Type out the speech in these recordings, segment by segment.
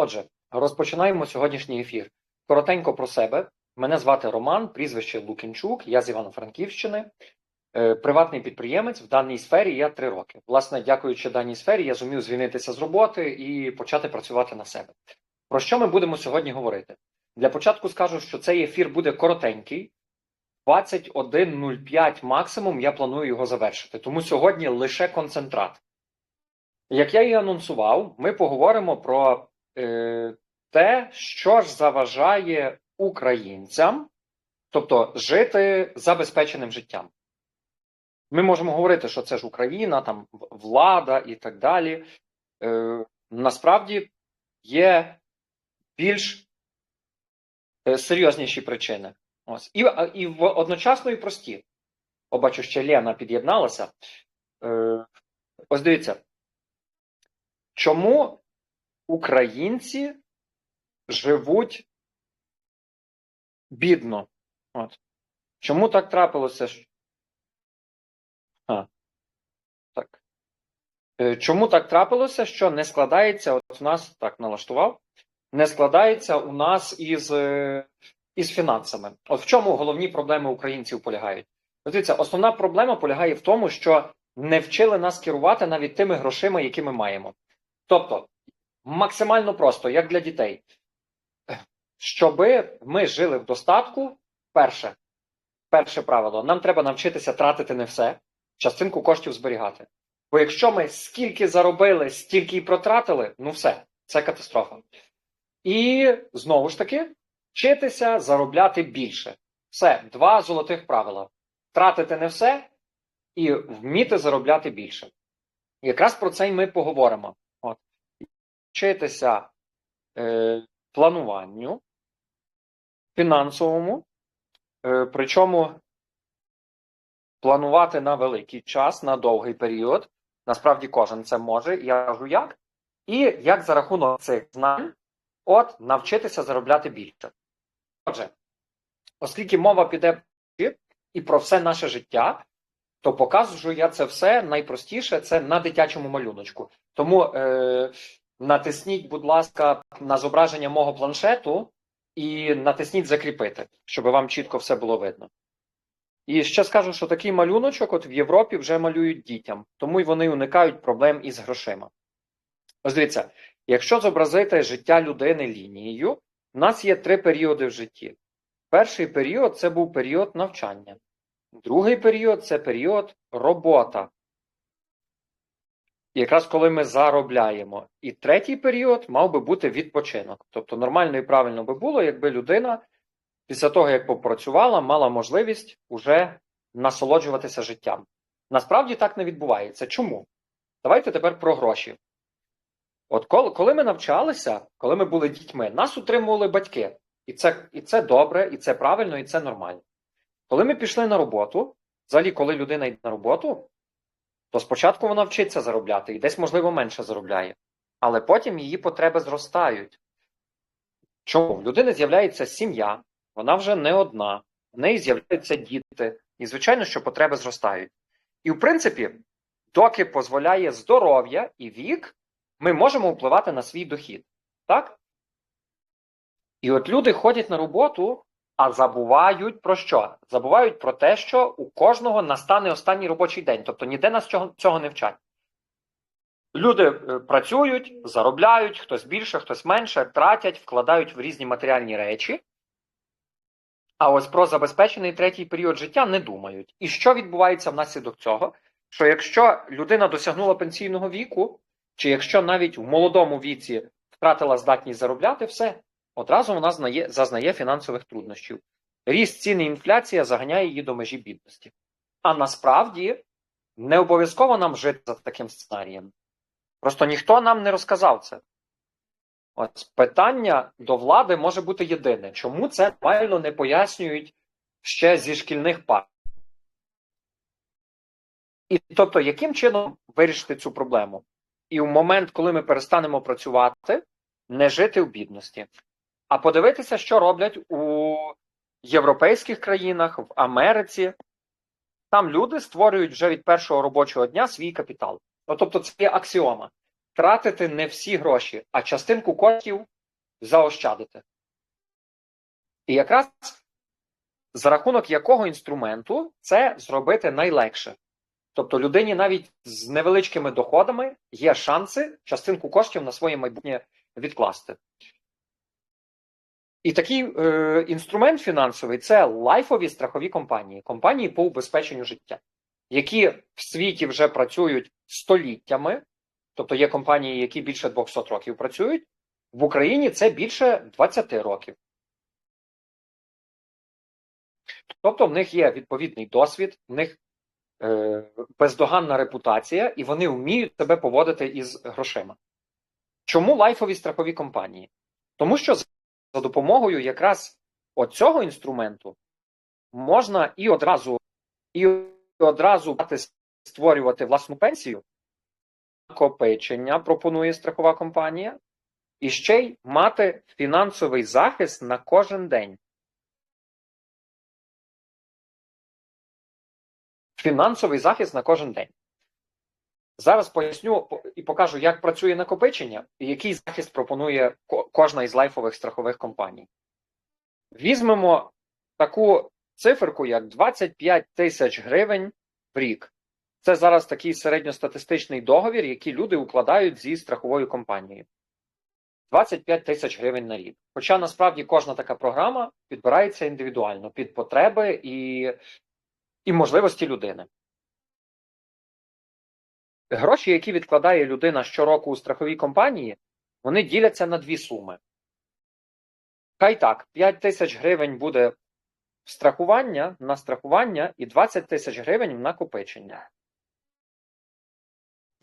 Отже, розпочинаємо сьогоднішній ефір. Коротенько про себе. Мене звати Роман, прізвище Лукінчук, я з Івано-Франківщини, Е, приватний підприємець в даній сфері я три роки. Власне, дякуючи даній сфері, я зумів звільнитися з роботи і почати працювати на себе. Про що ми будемо сьогодні говорити? Для початку скажу, що цей ефір буде коротенький, 21.05 максимум. Я планую його завершити. Тому сьогодні лише концентрат. Як я і анонсував, ми поговоримо про те, що ж заважає українцям, тобто жити забезпеченим життям. Ми можемо говорити, що це ж Україна, там влада і так далі. Е, насправді є більш е, серйозніші причини. Ось. І, і в- одночасно і прості. О, бачу, ще Лена під'єдналася. Е, ось дивіться. Чому українці живуть бідно? От. Чому так трапилося? А, так. Е, Чому так трапилося, що не складається, от у нас так налаштував, не складається у нас із, е, із фінансами. От в чому головні проблеми українців полягають? Дивіться, основна проблема полягає в тому, що не вчили нас керувати навіть тими грошима, які ми маємо. Тобто, максимально просто, як для дітей, щоби ми жили в достатку, перше, перше правило, нам треба навчитися тратити не все, частинку коштів зберігати. Бо якщо ми скільки заробили, стільки й протратили, ну все, це катастрофа. І знову ж таки, вчитися заробляти більше. Все, два золотих правила: тратити не все і вміти заробляти більше. Якраз про це й ми поговоримо. Вчитися е, плануванню фінансовому, е, причому планувати на великий час, на довгий період. Насправді кожен це може, я кажу як. І як за рахунок цих знань от навчитися заробляти більше. Отже, оскільки мова піде і про все наше життя, то показую я це все найпростіше це на дитячому малюночку. Тому е, натисніть, будь ласка, на зображення мого планшету і натисніть закріпити, щоб вам чітко все було видно. І ще скажу, що такий малюночок от в Європі вже малюють дітям, тому й вони уникають проблем із грошима. Ось дивіться, якщо зобразити життя людини лінією, у нас є три періоди в житті. Перший період це був період навчання, другий період це період робота. Якраз коли ми заробляємо. І третій період мав би бути відпочинок. Тобто нормально і правильно би було, якби людина після того, як попрацювала, мала можливість уже насолоджуватися життям. Насправді так не відбувається. Чому? Давайте тепер про гроші. От коли, коли ми навчалися, коли ми були дітьми, нас утримували батьки. І це, і це добре, і це правильно, і це нормально. Коли ми пішли на роботу, взагалі, коли людина йде на роботу, то спочатку вона вчиться заробляти і десь, можливо, менше заробляє. Але потім її потреби зростають. Чому? В людини з'являється сім'я, вона вже не одна, в неї з'являються діти, і, звичайно, що потреби зростають. І, в принципі, доки дозволяє здоров'я і вік, ми можемо впливати на свій дохід. Так? І от люди ходять на роботу, а забувають про що? Забувають про те, що у кожного настане останній робочий день. Тобто ніде нас цього, цього не вчать. Люди е, працюють, заробляють, хтось більше, хтось менше, тратять, вкладають в різні матеріальні речі. А ось про забезпечений третій період життя не думають. І що відбувається внаслідок цього? Що якщо людина досягнула пенсійного віку, чи якщо навіть в молодому віці втратила здатність заробляти, все, одразу вона знає, зазнає фінансових труднощів. Ріст ціни інфляція заганяє її до межі бідності. А насправді не обов'язково нам жити за таким сценарієм. Просто ніхто нам не розказав це. Ось питання до влади може бути єдине. Чому це нормально не пояснюють ще зі шкільних пар? І тобто, яким чином вирішити цю проблему? І в момент, коли ми перестанемо працювати, не жити в бідності, а подивитися, що роблять у європейських країнах, в Америці. Там люди створюють вже від першого робочого дня свій капітал. Ну, тобто, це є аксіома. тратити не всі гроші, а частинку коштів заощадити. І якраз за рахунок якого інструменту це зробити найлегше. Тобто людині навіть з невеличкими доходами є шанси частинку коштів на своє майбутнє відкласти. І такий е, інструмент фінансовий це лайфові страхові компанії, компанії по убезпеченню життя, які в світі вже працюють століттями, тобто є компанії, які більше 200 років працюють, в Україні це більше 20 років. Тобто в них є відповідний досвід, в них е, бездоганна репутація, і вони вміють себе поводити із грошима. Чому лайфові страхові компанії? Тому що за допомогою якраз оцього інструменту можна і одразу і одразу створювати власну пенсію, накопичення пропонує страхова компанія, і ще й мати фінансовий захист на кожен день. Фінансовий захист на кожен день. Зараз поясню і покажу, як працює накопичення і який захист пропонує кожна із лайфових страхових компаній. Візьмемо таку циферку, як 25 тисяч гривень в рік. Це зараз такий середньостатистичний договір, який люди укладають зі страховою компанією. 25 тисяч гривень на рік. Хоча насправді кожна така програма підбирається індивідуально під потреби і, і можливості людини. Гроші, які відкладає людина щороку у страховій компанії, вони діляться на дві суми. Хай так, 5 тисяч гривень буде страхування на страхування і 20 тисяч гривень в накопичення.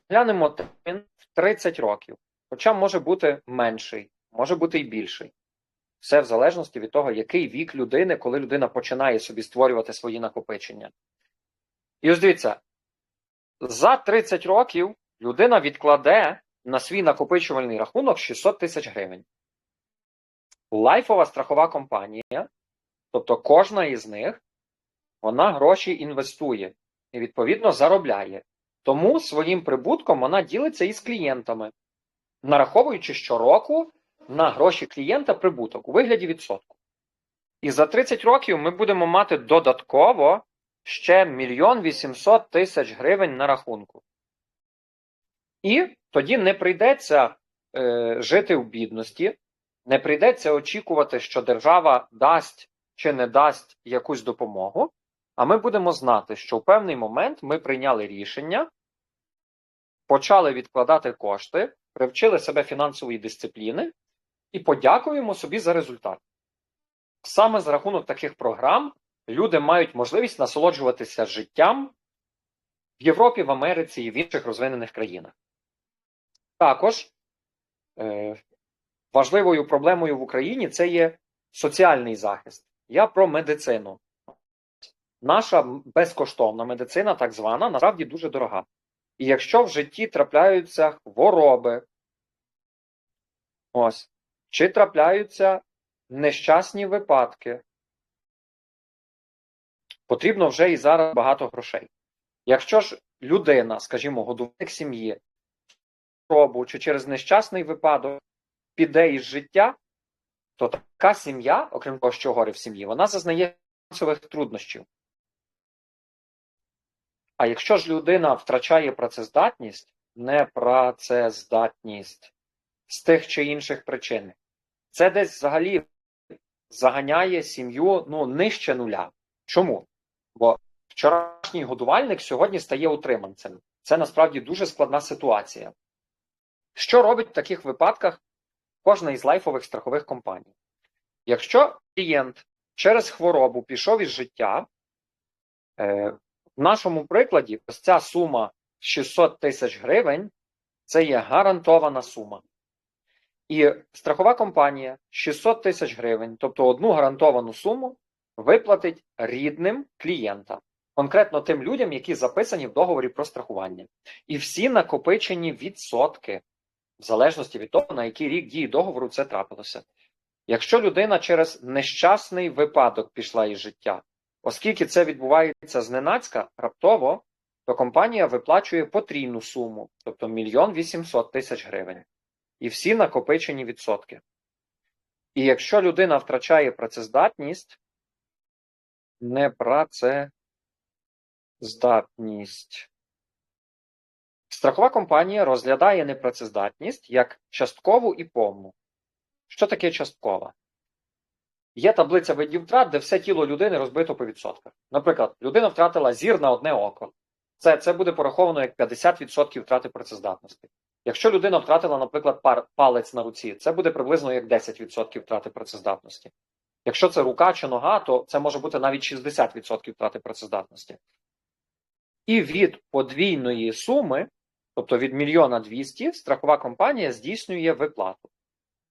Глянемо термін в 30 років. Хоча може бути менший, може бути і більший. Все в залежності від того, який вік людини, коли людина починає собі створювати свої накопичення. І ось дивіться, за 30 років людина відкладе на свій накопичувальний рахунок 600 тисяч гривень. Лайфова страхова компанія, тобто кожна із них, вона гроші інвестує і, відповідно, заробляє. Тому своїм прибутком вона ділиться із клієнтами, нараховуючи щороку на гроші клієнта прибуток у вигляді відсотку. І за 30 років ми будемо мати додатково ще мільйон 800 тисяч гривень на рахунку. І тоді не прийдеться е, жити в бідності, не прийдеться очікувати, що держава дасть чи не дасть якусь допомогу. А ми будемо знати, що в певний момент ми прийняли рішення, почали відкладати кошти, привчили себе фінансової дисципліни і подякуємо собі за результат. Саме за рахунок таких програм люди мають можливість насолоджуватися життям в Європі, в Америці і в інших розвинених країнах. Також е, важливою проблемою в Україні це є соціальний захист. Я про медицину. Наша безкоштовна медицина, так звана, насправді дуже дорога. І якщо в житті трапляються хвороби, ось, чи трапляються нещасні випадки, потрібно вже і зараз багато грошей. Якщо ж людина, скажімо, годувальник сім'ї, хворобу чи через нещасний випадок піде із життя, то така сім'я, окрім того, що горе в сім'ї, вона зазнає фінансових труднощів. А якщо ж людина втрачає працездатність, не працездатність з тих чи інших причин, це десь взагалі заганяє сім'ю ну, нижче нуля. Чому? Бо вчорашній годувальник сьогодні стає утриманцем. Це насправді дуже складна ситуація. Що робить в таких випадках кожна із лайфових страхових компаній? Якщо клієнт через хворобу пішов із життя, е, в нашому прикладі ось ця сума 600 тисяч гривень це є гарантована сума. І страхова компанія 600 тисяч гривень, тобто одну гарантовану суму, виплатить рідним клієнта, конкретно тим людям, які записані в договорі про страхування. І всі накопичені відсотки, в залежності від того, на який рік дії договору це трапилося. Якщо людина через нещасний випадок пішла із життя, оскільки це відбувається зненацька, раптово, то компанія виплачує потрійну суму, тобто мільйон 800 тисяч гривень. І всі накопичені відсотки. І якщо людина втрачає працездатність, непрацездатність. Страхова компанія розглядає непрацездатність як часткову і повну. Що таке часткова? Є таблиця видів втрат, де все тіло людини розбито по відсотках. Наприклад, людина втратила зір на одне око. Це, це буде пораховано як 50% втрати працездатності. Якщо людина втратила, наприклад, палець на руці, це буде приблизно як 10% втрати працездатності. Якщо це рука чи нога, то це може бути навіть 60% втрати працездатності. І від подвійної суми, тобто від мільйона 200, страхова компанія здійснює виплату.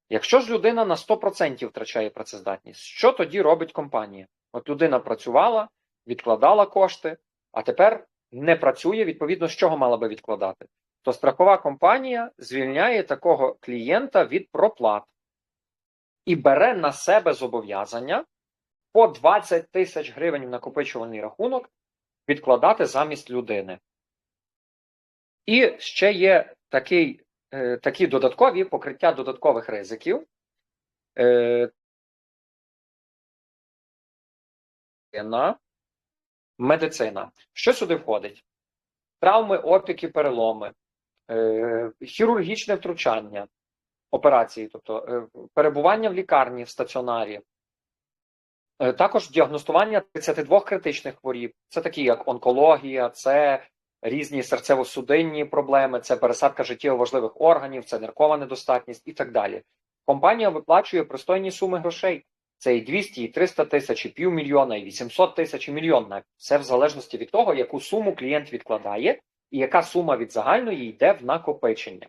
Якщо ж людина на 100% втрачає працездатність, що тоді робить компанія? От людина працювала, відкладала кошти, а тепер не працює, відповідно, з чого мала би відкладати? То страхова компанія звільняє такого клієнта від проплат і бере на себе зобов'язання по 20 тисяч гривень в накопичувальний рахунок відкладати замість людини. І ще є такий, е, такі додаткові покриття додаткових ризиків. Е, медицина. Що сюди входить? Травми, опіки, переломи, е, хірургічне втручання, операції, тобто е, перебування в лікарні в стаціонарі, Е, також діагностування 32 критичних хворіб. Це такі, як онкологія, це різні серцево-судинні проблеми, це пересадка життєво важливих органів, це ниркова недостатність і так далі. Компанія виплачує пристойні суми грошей. Це і 200, і 300 тисяч, і півмільйона, і 800 тисяч, і мільйон. навіть. Все в залежності від того, яку суму клієнт відкладає, і яка сума від загальної йде в накопичення.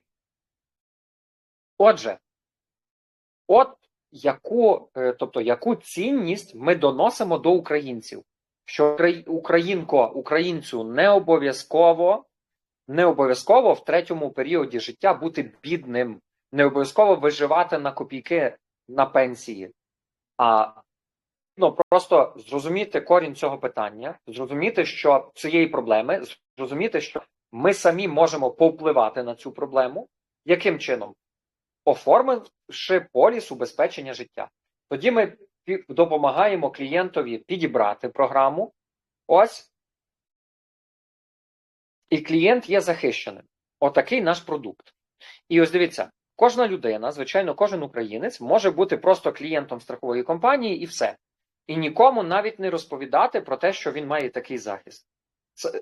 Отже, от яку, е, тобто, яку цінність ми доносимо до українців, що українко, українцю не обов'язково не обов'язково в третьому періоді життя бути бідним, не обов'язково виживати на копійки на пенсії, а ну, просто зрозуміти корінь цього питання, зрозуміти, що цієї проблеми, зрозуміти, що ми самі можемо повпливати на цю проблему. Яким чином? Оформивши поліс убезпечення життя. Тоді ми допомагаємо клієнтові підібрати програму. Ось. І клієнт є захищеним. Отакий наш продукт. І ось дивіться, кожна людина, звичайно, кожен українець може бути просто клієнтом страхової компанії і все. І нікому навіть не розповідати про те, що він має такий захист. Це...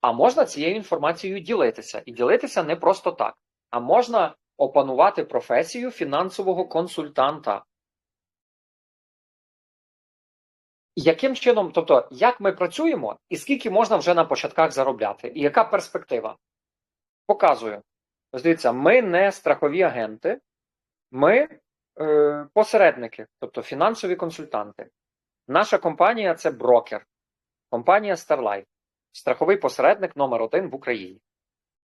А можна цією інформацією ділитися. І ділитися не просто так. А можна опанувати професію фінансового консультанта. Яким чином, тобто, як ми працюємо і скільки можна вже на початках заробляти, і яка перспектива? Показую. Ось дивіться, ми не страхові агенти, ми е, посередники, тобто фінансові консультанти. Наша компанія це брокер, компанія Starlife, страховий посередник номер один в Україні.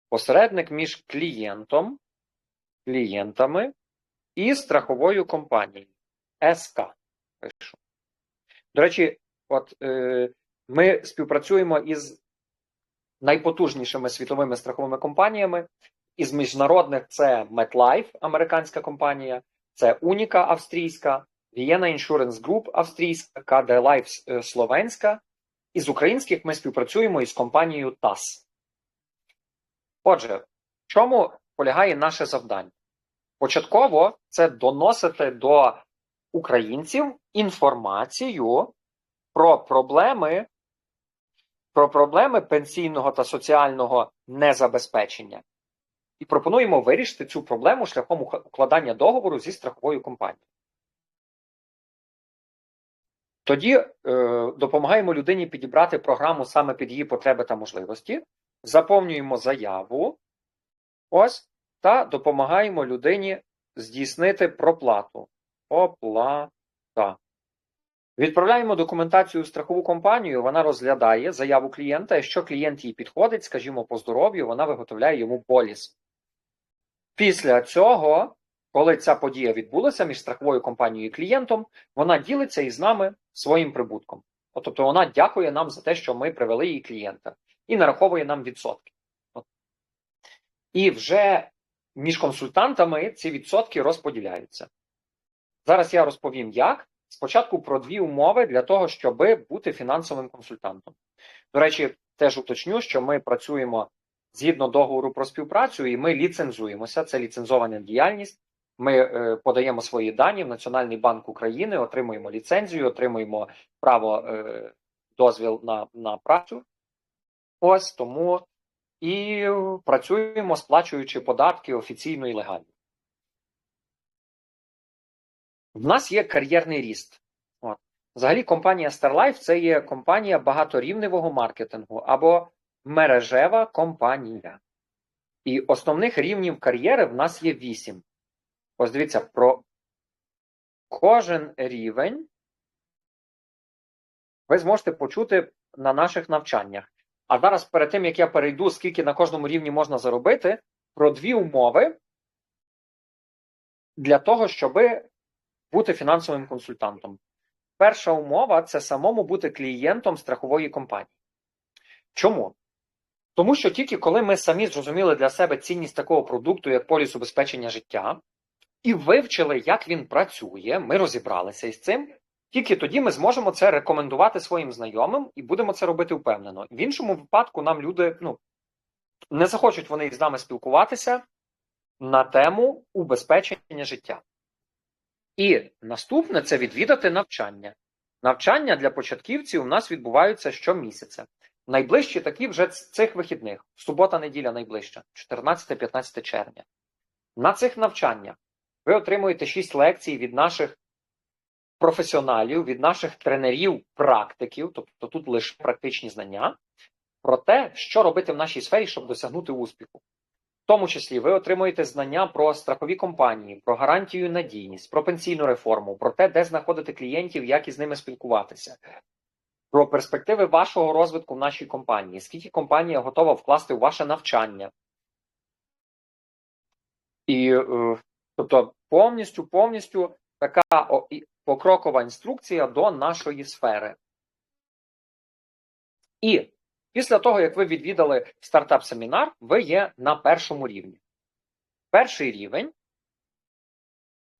Посередник між клієнтом клієнтами і страховою компанією СК. До речі, от е, ми співпрацюємо із найпотужнішими світовими страховими компаніями. Із міжнародних це MetLife, американська компанія, це Уніка австрійська, Vienna Insurance Group австрійська, KD Life е, словенська. Із українських ми співпрацюємо із компанією ТАС. Отже, в чому полягає наше завдання? Початково це доносити до українців інформацію про проблеми про проблеми пенсійного та соціального незабезпечення. І пропонуємо вирішити цю проблему шляхом укладання договору зі страховою компанією. Тоді е, допомагаємо людині підібрати програму саме під її потреби та можливості, заповнюємо заяву. Ось та допомагаємо людині здійснити проплату. Оплата. Відправляємо документацію в страхову компанію, вона розглядає заяву клієнта. Якщо клієнт їй підходить, скажімо, по здоров'ю, вона виготовляє йому поліс. Після цього, коли ця подія відбулася між страховою компанією і клієнтом, вона ділиться із нами своїм прибутком. Тобто вона дякує нам за те, що ми привели її клієнта. і нараховує нам відсотки. От. І вже між консультантами ці відсотки розподіляються. Зараз я розповім, як. Спочатку про дві умови для того, щоб бути фінансовим консультантом. До речі, теж уточню, що ми працюємо згідно договору про співпрацю, і ми ліцензуємося. Це ліцензована діяльність. Ми е, подаємо свої дані в Національний банк України, отримуємо ліцензію, отримуємо право е, дозвіл на, на працю. Ось тому і працюємо, сплачуючи податки офіційно і легально. В нас є кар'єрний ріст. От. Взагалі, компанія StarLife це є компанія багаторівневого маркетингу або мережева компанія. І основних рівнів кар'єри в нас є вісім. Ось дивіться, про кожен рівень ви зможете почути на наших навчаннях. А зараз, перед тим, як я перейду, скільки на кожному рівні можна заробити, про дві умови для того, щоб бути фінансовим консультантом. Перша умова це самому бути клієнтом страхової компанії. Чому? Тому що тільки коли ми самі зрозуміли для себе цінність такого продукту, як поліс убезпечення життя, і вивчили, як він працює, ми розібралися із цим. Тільки тоді ми зможемо це рекомендувати своїм знайомим і будемо це робити впевнено. В іншому випадку нам люди ну, не захочуть вони з нами спілкуватися на тему убезпечення життя. І наступне це відвідати навчання. Навчання для початківців у нас відбуваються щомісяця. Найближчі такі вже з цих вихідних. Субота-неділя найближча, 14-15 червня. На цих навчаннях ви отримуєте 6 лекцій від наших професіоналів, від наших тренерів, практиків, тобто тут лише практичні знання, про те, що робити в нашій сфері, щоб досягнути успіху. В тому числі ви отримуєте знання про страхові компанії, про гарантію надійність, про пенсійну реформу, про те, де знаходити клієнтів, як із ними спілкуватися, про перспективи вашого розвитку в нашій компанії, скільки компанія готова вкласти у ваше навчання. І, е, тобто, повністю, повністю така покрокова інструкція до нашої сфери. І Після того, як ви відвідали стартап-семінар, ви є на першому рівні. Перший рівень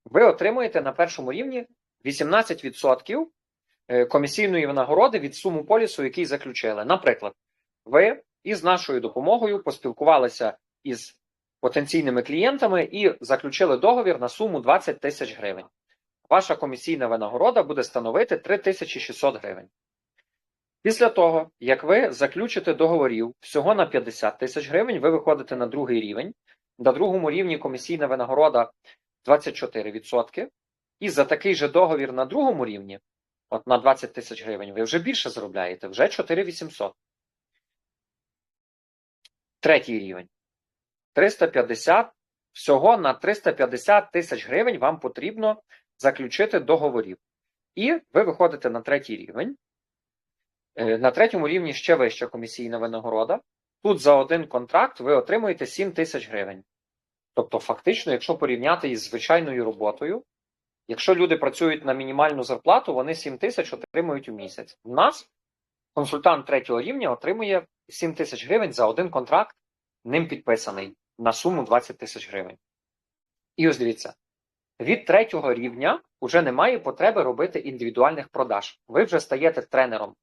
ви отримуєте на першому рівні 18% комісійної винагороди від суму полісу, який заключили. Наприклад, ви із нашою допомогою поспілкувалися із потенційними клієнтами і заключили договір на суму 20 тисяч гривень. Ваша комісійна винагорода буде становити 3600 гривень. Після того, як ви заключите договорів всього на 50 тисяч гривень, ви виходите на другий рівень. На другому рівні комісійна винагорода 24%. І за такий же договір на другому рівні, от на 20 тисяч гривень, ви вже більше заробляєте, вже 4800. Третій рівень. 350. Всього на 350 тисяч гривень вам потрібно заключити договорів. І ви виходите на третій рівень. Е, на третьому рівні ще вища комісійна винагорода. Тут за один контракт ви отримуєте 7 тисяч гривень. Тобто, фактично, якщо порівняти із звичайною роботою, якщо люди працюють на мінімальну зарплату, вони 7 тисяч отримують у місяць. У нас консультант третього рівня отримує 7 тисяч гривень за один контракт, ним підписаний на суму 20 тисяч гривень. І ось дивіться, від третього рівня вже немає потреби робити індивідуальних продаж. Ви вже стаєте тренером.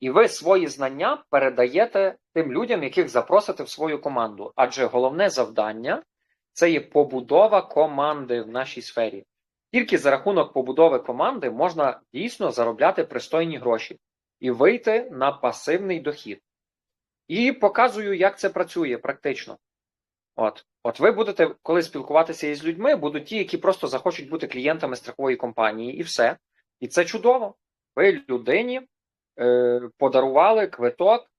І ви свої знання передаєте тим людям, яких запросите в свою команду. Адже головне завдання це є побудова команди в нашій сфері. Тільки за рахунок побудови команди можна дійсно заробляти пристойні гроші і вийти на пасивний дохід. І показую, як це працює практично. От От ви будете, коли спілкуватися із людьми, будуть ті, які просто захочуть бути клієнтами страхової компанії, і все. І це чудово. Ви людині Е, подарували квиток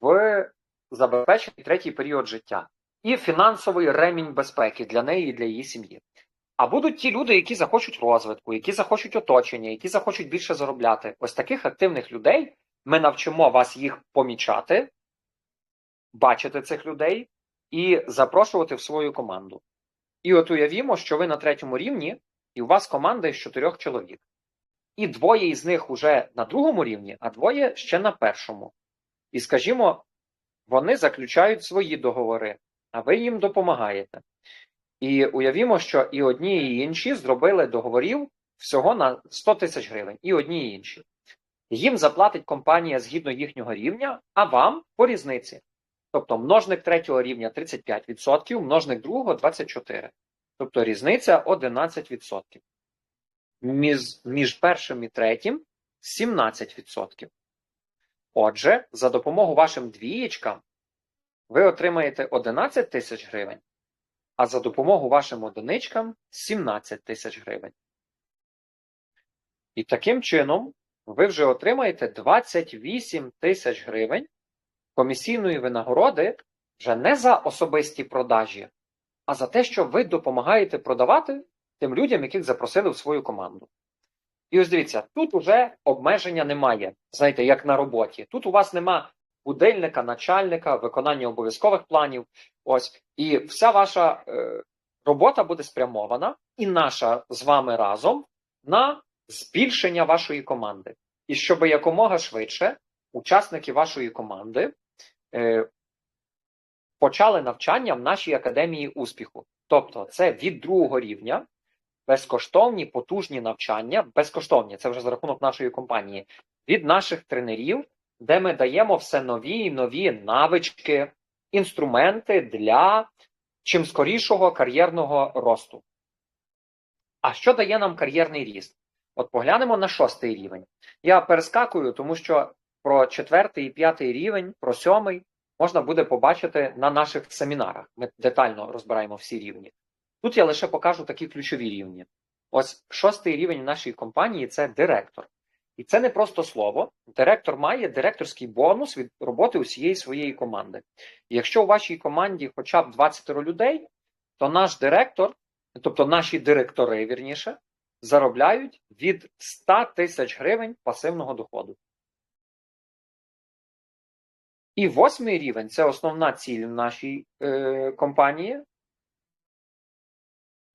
в забезпечений третій період життя і фінансовий ремінь безпеки для неї і для її сім'ї. А будуть ті люди, які захочуть розвитку, які захочуть оточення, які захочуть більше заробляти. Ось таких активних людей ми навчимо вас їх помічати, бачити цих людей і запрошувати в свою команду. І от уявімо, що ви на третьому рівні, і у вас команда із чотирьох чоловік і двоє із них уже на другому рівні, а двоє ще на першому. І скажімо, вони заключають свої договори, а ви їм допомагаєте. І уявімо, що і одні, і інші зробили договорів всього на 100 тисяч гривень, і одні, і інші. Їм заплатить компанія згідно їхнього рівня, а вам по різниці. Тобто множник третього рівня 35%, множник другого 24%. Тобто різниця 11%. Між, між першим і третім 17%. Отже, за допомогою вашим двієчкам ви отримаєте 11 тисяч гривень, а за допомогою вашим одиничкам 17 тисяч гривень. І таким чином ви вже отримаєте 28 тисяч гривень комісійної винагороди вже не за особисті продажі, а за те, що ви допомагаєте продавати тим людям, яких запросили в свою команду. І ось дивіться, тут уже обмеження немає, знаєте, як на роботі. Тут у вас нема будильника, начальника, виконання обов'язкових планів. Ось, і вся ваша е, робота буде спрямована, і наша з вами разом на збільшення вашої команди. І щоб якомога швидше учасники вашої команди почали навчання в нашій академії успіху. Тобто, це від другого рівня безкоштовні потужні навчання, безкоштовні, це вже за рахунок нашої компанії, від наших тренерів, де ми даємо все нові і нові навички, інструменти для чим скорішого кар'єрного росту. А що дає нам кар'єрний ріст? От поглянемо на шостий рівень. Я перескакую, тому що про четвертий і п'ятий рівень, про сьомий можна буде побачити на наших семінарах. Ми детально розбираємо всі рівні. Тут я лише покажу такі ключові рівні. Ось шостий рівень нашої компанії це директор. І це не просто слово. Директор має директорський бонус від роботи усієї своєї команди. Якщо у вашій команді хоча б 20 людей, то наш директор, тобто наші директори, вірніше, заробляють від 100 тисяч гривень пасивного доходу. І восьмий рівень це основна ціль в нашій е, компанії.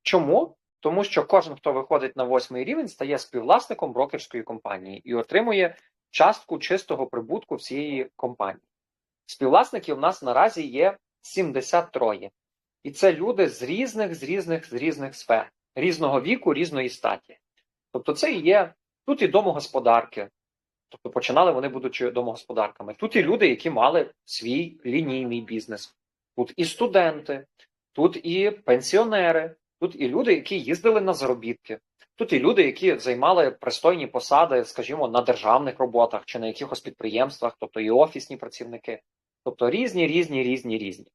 Чому? Тому що кожен, хто виходить на восьмий рівень, стає співвласником брокерської компанії і отримує частку чистого прибутку всієї компанії. Співвласників у нас наразі є 73. І це люди з різних, з різних, з різних сфер, різного віку, різної статі. Тобто, це і є тут і домогосподарки, тобто починали вони, будучи домогосподарками. Тут і люди, які мали свій лінійний бізнес, тут і студенти, тут і пенсіонери. Тут і люди, які їздили на заробітки, тут і люди, які займали пристойні посади, скажімо, на державних роботах чи на якихось підприємствах, тобто і офісні працівники, тобто різні, різні, різні, різні.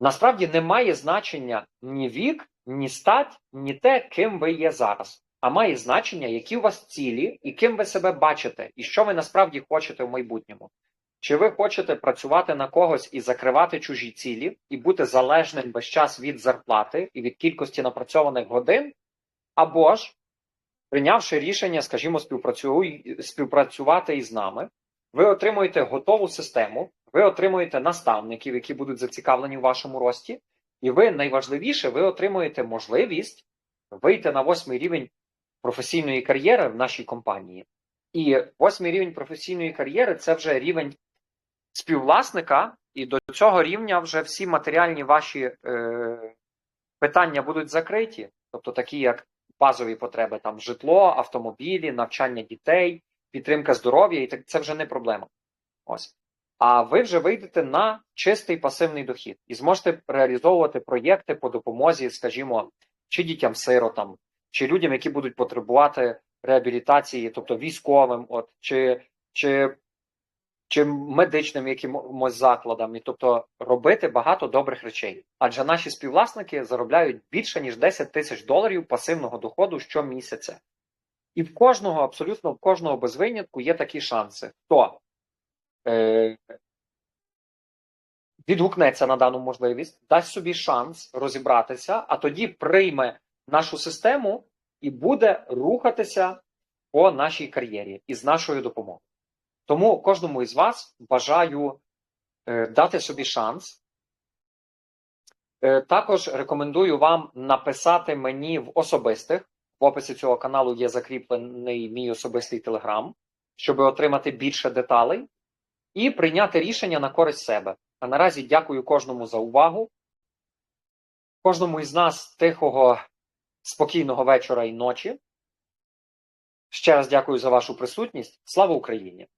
Насправді немає значення ні вік, ні стать, ні те, ким ви є зараз, а має значення, які у вас цілі і ким ви себе бачите, і що ви насправді хочете в майбутньому. Чи ви хочете працювати на когось і закривати чужі цілі, і бути залежним весь час від зарплати і від кількості напрацьованих годин, або ж, прийнявши рішення, скажімо, співпрацювати із нами, ви отримуєте готову систему, ви отримуєте наставників, які будуть зацікавлені в вашому рості, і ви найважливіше, ви отримуєте можливість вийти на восьмий рівень професійної кар'єри в нашій компанії. І восьмий рівень професійної кар'єри це вже рівень співвласника, і до цього рівня вже всі матеріальні ваші е, питання будуть закриті, тобто такі, як базові потреби, там житло, автомобілі, навчання дітей, підтримка здоров'я, і так це вже не проблема. Ось. А ви вже вийдете на чистий пасивний дохід і зможете реалізовувати проєкти по допомозі, скажімо, чи дітям-сиротам, чи людям, які будуть потребувати реабілітації, тобто військовим, от, чи чи чи медичним якимось закладам, і тобто робити багато добрих речей. Адже наші співвласники заробляють більше ніж 10 тисяч доларів пасивного доходу щомісяця. І в кожного, абсолютно в кожного без винятку є такі шанси. Хто е, відгукнеться на дану можливість, дасть собі шанс розібратися, а тоді прийме нашу систему і буде рухатися по нашій кар'єрі із нашою допомогою. Тому кожному із вас бажаю е, дати собі шанс. Е, також рекомендую вам написати мені в особистих. В описі цього каналу є закріплений мій особистий телеграм, щоб отримати більше деталей. і прийняти рішення на користь себе. А наразі дякую кожному за увагу. Кожному із нас тихого, спокійного вечора і ночі. Ще раз дякую за вашу присутність. Слава Україні!